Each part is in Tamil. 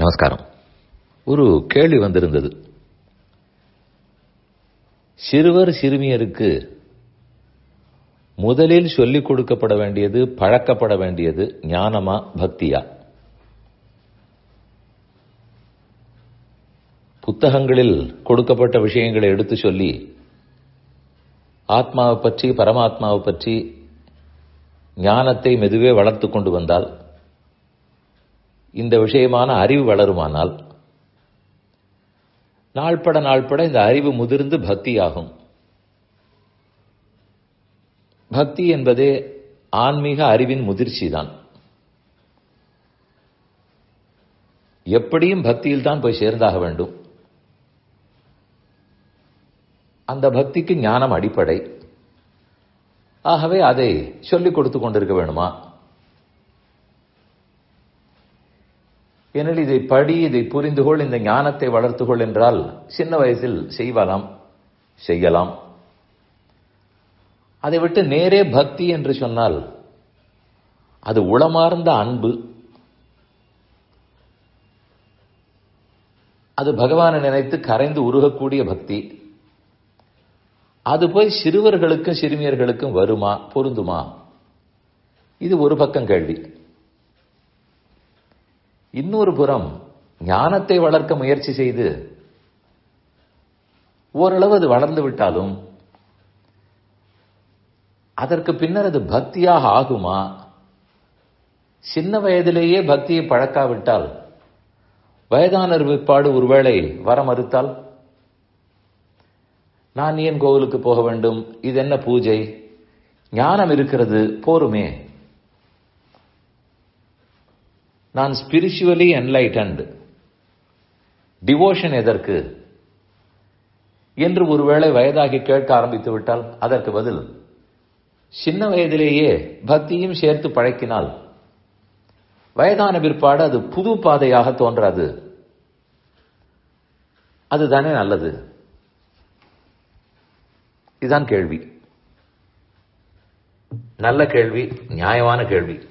நமஸ்காரம். ஒரு கேள்வி வந்திருந்தது. சிறுவர் சிறுமியருக்கு முதலில் சொல்லிக் கொடுக்கப்பட வேண்டியது பழக்கப்பட வேண்டியது ஞானமா பக்தியா? புத்தகங்களில் கொடுக்கப்பட்ட விஷயங்களை எடுத்து சொல்லி ஆத்மாவை பற்றி பரமாத்மாவை பற்றி ஞானத்தை மெதுவே வளர்த்து கொண்டு வந்தால் இந்த விஷயமான அறிவு வளருமானால் நாள்பட நாள்பட இந்த அறிவு முதிர்ந்து பக்தியாகும். பக்தி என்பதே ஆன்மீக அறிவின் முதிர்ச்சி தான் எப்படியும் பக்தியில் தான் போய் சேர்ந்தாக வேண்டும். அந்த பக்திக்கு ஞானம் அடிப்படை. ஆகவே அதை சொல்லிக் கொடுத்து கொண்டிருக்க வேணுமா ஏனெனில் இதை படி இதை புரிந்து கொள் இந்த ஞானத்தை வளர்த்துக்கொள் என்றால் சின்ன வயசில் செய்வலாம் செய்யலாம். அதை விட்டு நேரே பக்தி என்று சொன்னால் அது உளமார்ந்த அன்பு. அது பகவானை நினைத்து கரைந்து உருகக்கூடிய பக்தி. அது போய் சிறுவர்களுக்கும் சிறுமியர்களுக்கும் வருமா பொருந்துமா? இது ஒரு பக்கம் கேள்வி. இன்னொரு புறம் ஞானத்தை வளர்க்க முயற்சி செய்து ஓரளவு அது வளர்ந்து விட்டாலும் அதற்கு பின்னர் அது பக்தியாக ஆகுமா? சின்ன வயதிலேயே பக்தியை பழக்காவிட்டால் வயதானர் பிற்பாடு ஒருவேளை வர மறுத்தால்? நான் ஏன் கோவிலுக்கு போக வேண்டும்? இது என்ன பூஜை? ஞானம் இருக்கிறது போருமே. நான் ஸ்பிரிச்சுவலி என்லைட்டன்டு டிவோஷன் எதற்கு? என்று ஒருவேளை வயதாகி கேட்க ஆரம்பித்து விட்டால் அதற்கு பதில் சின்ன வயதிலேயே பக்தியும் சேர்த்து பழக்கினால். வயதான பிற்பாடு அது புது பாதையாக தோன்றாது. அதுதானே நல்லது? இதுதான் கேள்வி. நல்ல கேள்வி நியாயமான கேள்வி.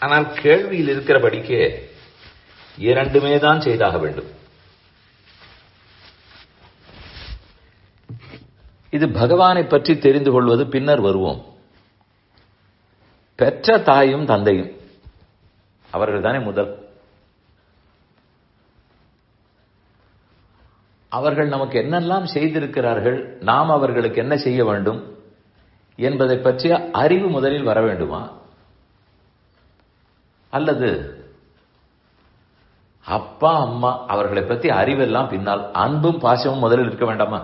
ஆனால் கேள்வியில் இருக்கிறபடிக்கே இரண்டுமே தான் செய்தாக வேண்டும். இது பகவானை பற்றி தெரிந்து கொள்வது பின்னர் வருவோம். பெற்ற தாயும் தந்தையும். அவர்கள் தானே முதல். அவர்கள் நமக்கு என்னெல்லாம் செய்திருக்கிறார்கள் நாம் அவர்களுக்கு என்ன செய்ய வேண்டும் என்பதை பற்றிய அறிவு முதலில் வர வேண்டுமா? அல்லது அப்பா அம்மா அவர்களை பற்றி அறிவெல்லாம் பின்னால் அன்பும் பாசமும் முதலில் இருக்க வேண்டாமா?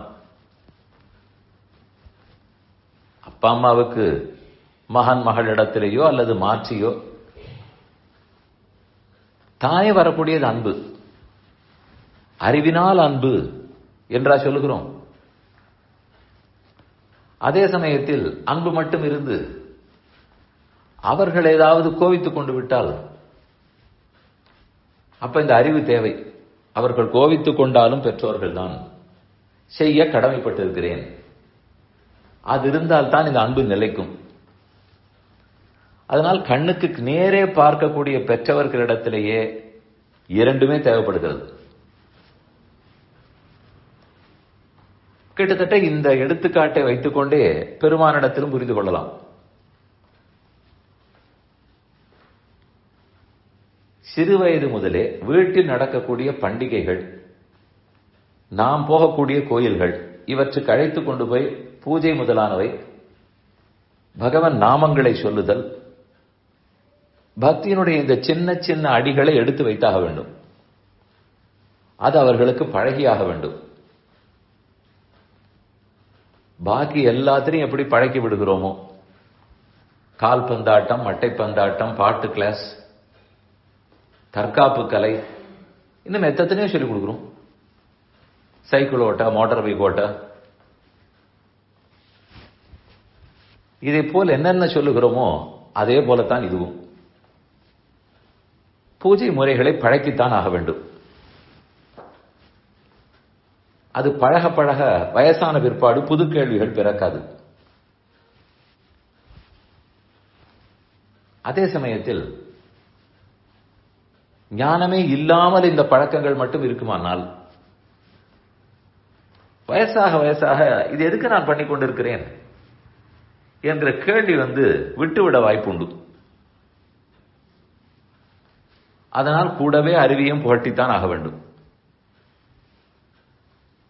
அப்பா அம்மாவுக்கு மகன் மகள் இடத்திலேயோ அல்லது மாற்றியோ தானே வரக்கூடியது அன்பு. அறிவினால் அன்பு என்றா சொல்லுகிறோம். அதே சமயத்தில் அன்பு மட்டும் இருந்து அவர்கள் ஏதாவது கோவித்துக் கொண்டு விட்டால் அப்ப இந்த அறிவு தேவை. அவர்கள் கோவித்துக் கொண்டாலும் பெற்றோர்கள் தான் செய்ய கடமைப்பட்டிருக்கிறேன். அது இருந்தால் தான் இந்த அன்பு நிலைக்கும். அதனால் கண்ணுக்கு நேரே பார்க்கக்கூடிய பெற்றவர்களிடத்திலேயே இரண்டுமே தேவைப்படுகிறது. கிட்டத்தட்ட இந்த எடுத்துக்காட்டை வைத்துக்கொண்டே பெருமானிடத்திலும் புரிந்து கொள்ளலாம். சிறுவயது முதலே வீட்டில் நடக்கக்கூடிய பண்டிகைகள் நாம் போகக்கூடிய கோயில்கள் இவற்றுக்கு அழைத்து கொண்டு போய் பூஜை முதலானவை பகவன் நாமங்களை சொல்லுதல் பக்தியினுடைய இந்த சின்ன சின்ன அடிகளை எடுத்து வைத்தாக வேண்டும். அது அவர்களுக்கு பழகியாக வேண்டும். பாக்கி எல்லாத்திலையும் எப்படி பழக்கி விடுகிறோமோ கால் பந்தாட்டம் மட்டை பந்தாட்டம் பாட்டு கிளாஸ் தற்காப்பு கலை. இன்னும் எத்தனையோ சொல்லிக் கொடுக்குறோம். சைக்கிள் ஓட்ட மோட்டார் பைக் ஓட்ட. இதை போல் என்னென்ன சொல்லுகிறோமோ அதே போலத்தான் இதுவும். பூஜை முறைகளை பழக்கித்தான் ஆக வேண்டும். அது பழக பழக வயசான பிற்பாடு புது கேள்விகள் பிறக்காது. அதே சமயத்தில் ஞானமே இல்லாமல் இந்த பழக்கங்கள் மட்டும் இருக்குமானால்? வயசாக வயசாக இது எதுக்கு நான் பண்ணி கொண்டிருக்கிறேன்? என்ற கேள்வி வந்து விட்டுவிட வாய்ப்புண்டு. அதனால் கூடவே அறிவியும் புகட்டித்தான் ஆக வேண்டும்.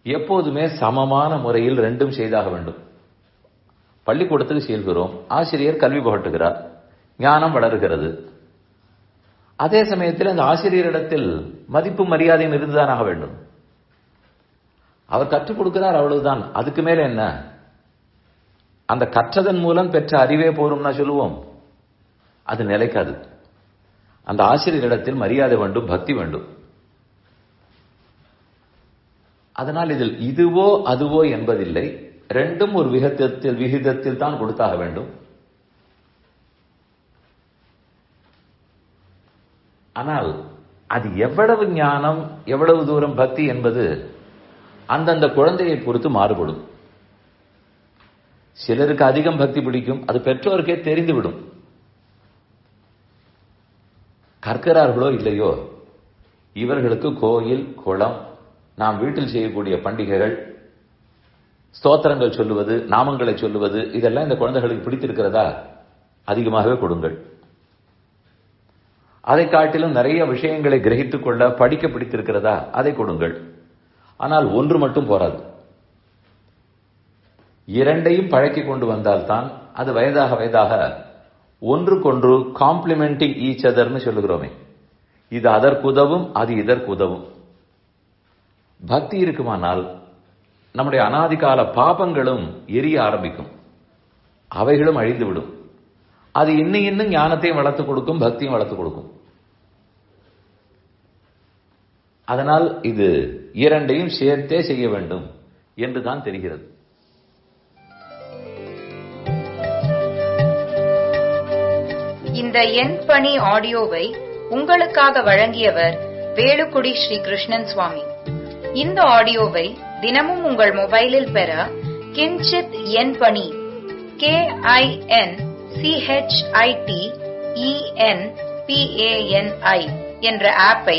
எப்போதுமே சமமான முறையில் ரெண்டும் செய்தாக வேண்டும். பள்ளிக்கூடத்துக்கு செல்கிறோம். ஆசிரியர் கல்வி புகட்டுகிறார். ஞானம் வளர்கிறது. அதே சமயத்தில் அந்த ஆசிரியரிடத்தில் மதிப்பு மரியாதையும் இருந்துதான் ஆக வேண்டும். அவர் கற்றுக் கொடுக்கிறார் அவ்வளவுதான். அதுக்கு மேல என்ன? அந்த கற்றதன் மூலம் பெற்ற அறிவே போரும்னா சொல்லுவோம். அது நிலைக்காது அந்த ஆசிரியரிடத்தில் மரியாதை வேண்டும் பக்தி வேண்டும். அதனால் இதில் இதுவோ அதுவோ என்பதில்லை. ரெண்டும் ஒரு விகிதத்தில் விகிதத்தில் தான் கொடுத்தாக வேண்டும். ஆனால் அது எவ்வளவு ஞானம் எவ்வளவு தூரம் பக்தி என்பது அந்தந்த குழந்தையை பொறுத்து மாறுபடும். சிலருக்கு அதிகம் பக்தி பிடிக்கும் அது பெற்றோருக்கே தெரிந்துவிடும். கற்கிறார்களோ இல்லையோ இவர்களுக்கு கோயில் குளம் நாம் வீட்டில் செய்யக்கூடிய பண்டிகைகள் ஸ்தோத்திரங்கள் சொல்லுவது நாமங்களை சொல்லுவது இதெல்லாம் இந்த குழந்தைகளுக்கு பிடித்திருக்கிறதா அதிகமாகவே கொடுங்கள். அதை காட்டிலும் நிறைய விஷயங்களை கிரகித்துக் கொள்ள படிக்க பிடித்திருக்கிறதா? அதை கொடுங்கள். ஆனால் ஒன்று மட்டும் போராது. இரண்டையும் பழக்கி கொண்டு வந்தால்தான் அது வயதாக வயதாக ஒன்றுக்கொன்று காம்ப்ளிமெண்டிங் ஈச் அதர்னு சொல்லுகிறோமே. இது அதற்கு உதவும் அது இதற்கு உதவும் பக்தி இருக்குமானால் நம்முடைய அனாதிகால பாபங்களும் எரிய ஆரம்பிக்கும். அவைகளும் அழிந்துவிடும். அது இன்னும் இன்னும் ஞானத்தையும் வளர்த்து கொடுக்கும் பக்தியும் வளர்த்து கொடுக்கும். அதனால் இது இரண்டையும் சேர்த்தே செய்ய வேண்டும் என்று தான் தெரிகிறது. இந்த எண் பணி ஆடியோவை உங்களுக்காக வழங்கியவர் வேலுக்குடி ஸ்ரீ கிருஷ்ணன் சுவாமி. இந்த ஆடியோவை தினமும் உங்கள் மொபைலில் பெற கிஞ்சித் எண் பணி கே ஐ என் சிஹெச்ஐடி இஎன் பிஏஎன்ஐ என்ற ஆப்பை